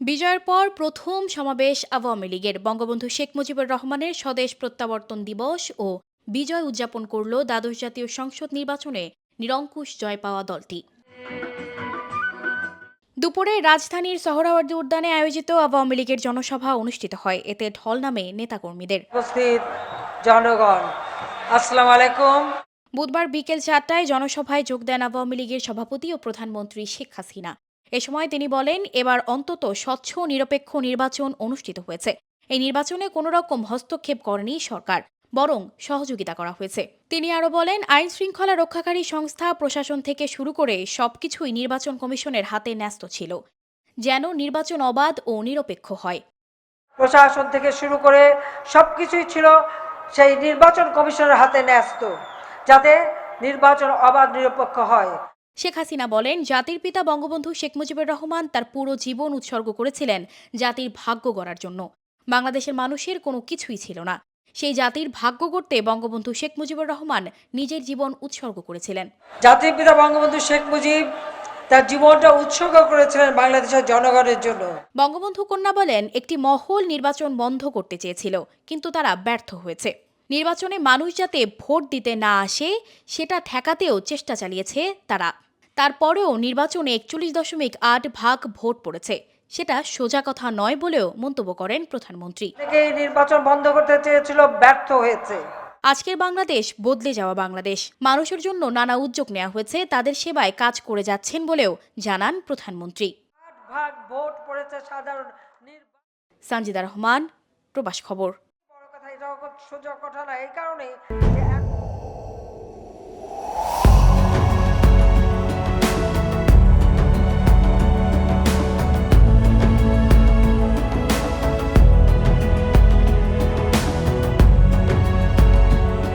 বিজয়ের পর প্রথম সমাবেশ আওয়ামী লীগের। বঙ্গবন্ধু শেখ মুজিবুর রহমানের স্বদেশ প্রত্যাবর্তন দিবস ও বিজয় উদযাপন করল দ্বাদশ জাতীয় সংসদ নির্বাচনে নিরঙ্কুশ জয় পাওয়া দলটি। দুপুরে রাজধানীর সোহরাওয়ার্দী উদ্যানে আয়োজিত আওয়ামী লীগের জনসভা অনুষ্ঠিত হয়। এতে ঢল নামে নেতাকর্মীদের। উপস্থিত জনগণ আসসালামু আলাইকুম। বুধবার বিকেল চারটায় জনসভায় যোগ দেন আওয়ামী লীগের সভাপতি ও প্রধানমন্ত্রী শেখ হাসিনা। এ সময় তিনি বলেন, এবার অন্তত স্বচ্ছ নিরপেক্ষ নির্বাচন অনুষ্ঠিত হয়েছে। এই নির্বাচনে কোনো রকম হস্তক্ষেপ করেনি সরকার, বরং সহযোগিতা করা হয়েছে। তিনি আরও বলেন, আইন শৃঙ্খলা রক্ষাকারী সংস্থা, প্রশাসন থেকে শুরু করে সবকিছুই নির্বাচন কমিশনের হাতে ন্যস্ত ছিল, যেন নির্বাচন অবাধ ও নিরপেক্ষ হয়। প্রশাসন থেকে শুরু করে সবকিছুই ছিল সেই নির্বাচন কমিশনের হাতে ন্যস্ত, যাতে নির্বাচন অবাধ নিরপেক্ষ হয়। শেখ হাসিনা বলেন জাতির পিতা বঙ্গবন্ধু শেখ মুজিবুর রহমান তার পুরো জীবন উৎসর্গ করেছিলেন জাতির ভাগ্য গড়ার জন্য। বাংলাদেশের মানুষের কোনো কিছুই ছিল না। সেই জাতির ভাগ্য গড়তে বঙ্গবন্ধু শেখ মুজিবুর রহমান নিজের জীবন উৎসর্গ করেছিলেন। জাতির পিতা বঙ্গবন্ধু শেখ মুজিব তার জীবনটা উৎসর্গ করেছিলেন বাংলাদেশের জনগণের জন্য। বঙ্গবন্ধু কন্যা বলেন একটি মহল নির্বাচন বন্ধ করতে চেয়েছিল কিন্তু তারা ব্যর্থ হয়েছে। নির্বাচনে মানুষ যাতে ভোট দিতে না আসে সেটা ঠেকাতেও চেষ্টা চালিয়েছে তারা। তারপরেও নির্বাচনে একচল্লিশ দশমিক আট ভাগ ভোট পড়েছে। সেটা সোজা কথা নয় বলেও মন্তব্য করেন প্রধানমন্ত্রী। নির্বাচন বন্ধ করতে চেয়েছিল ব্যর্থ হয়েছে। আজকের বাংলাদেশ বদলে যাওয়া বাংলাদেশ। মানুষের জন্য নানা উদ্যোগ নেওয়া হয়েছে তাদের সেবায় কাজ করে যাচ্ছেন বলেও জানান প্রধানমন্ত্রী। আট ভাগ ভোট পড়েছে সাধারণ সানজিদা রহমান প্রবাস খবর। কথা এটাও সোজা কথা না এই কারণে